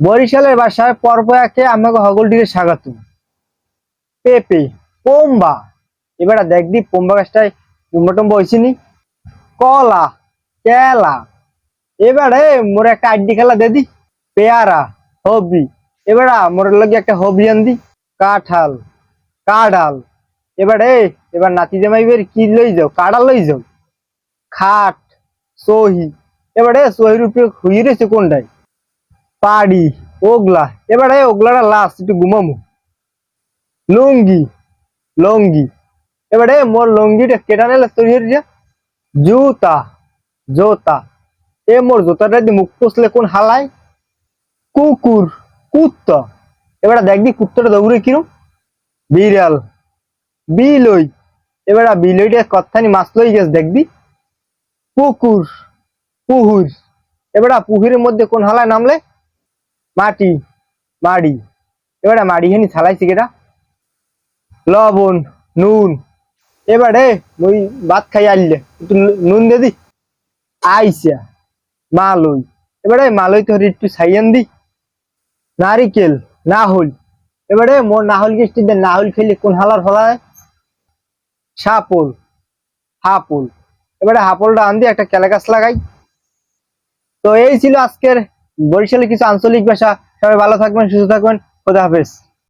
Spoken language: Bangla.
বরিশালের বাসায় পর্ব একে আমাকে হগলটিকে স্বাগত পেপে পোম্বা। এবার দেখবি পোম্বা গাছটায় টুম্বা টুম্বা হয়েছিনি কলা, কেলা। এবারে মোর একটা আড্ডি খেলা দেদি পেয়ারা, হবি। এবার মোর লাগে একটা হবি আনদি কাঁঠাল কাঁঠাল এবারে, এবার নাতি জামাইবের কি লই যাও? কাঁঠাল লই যাও। খাট, সহি। এবারে সহির উপরে হুই রয়েছে কোনটায়? পাড়ি, ওগলা। এবারে ওগলাটা লাস্ট একটু ঘুমামু। লুঙ্গি, লঙ্গি। এবারে মোর লঙ্গিটা কেটা নেলে তৈরি হয়ে জুতা, জোতা। এ মোর জোতাটা দিয়ে মুখ পুষলে কোন হালায়? কুকুর, কুত্তা। এবারে দেখবি কুত্তাটা দৌড়ে কিরম? বিড়াল, বিলই। এবারে বিলইটা কথানি মাছ লই গেছে দেখবি পুকুর, পুহুর। এবারে পুহুরের মধ্যে কোন হালায় নামলে? মাটি, মাড়ি। এবারে মাড়ি হেনি ছালাইছি কেটা? লবণ, নুন। এবারে মুই ভাত খাই আনলে একটু নুন দে দি। আইসা, মালই। এবারে মালই তো একটু ছাইয়ান দি। নারিকেল, নাহল। এবারে মোর নাহল গেস্টি দে নাহল খেলে কোন হালার ফলায় সাপল হাপল। এবারে হাপলটা আন একটা কেলা গাছ লাগাই। তো এই ছিল আজকের বরিশালের কিছু আঞ্চলিক ভাষা। সবাই ভালো থাকবেন সুস্থ থাকবেন। খোদা হাফেজ।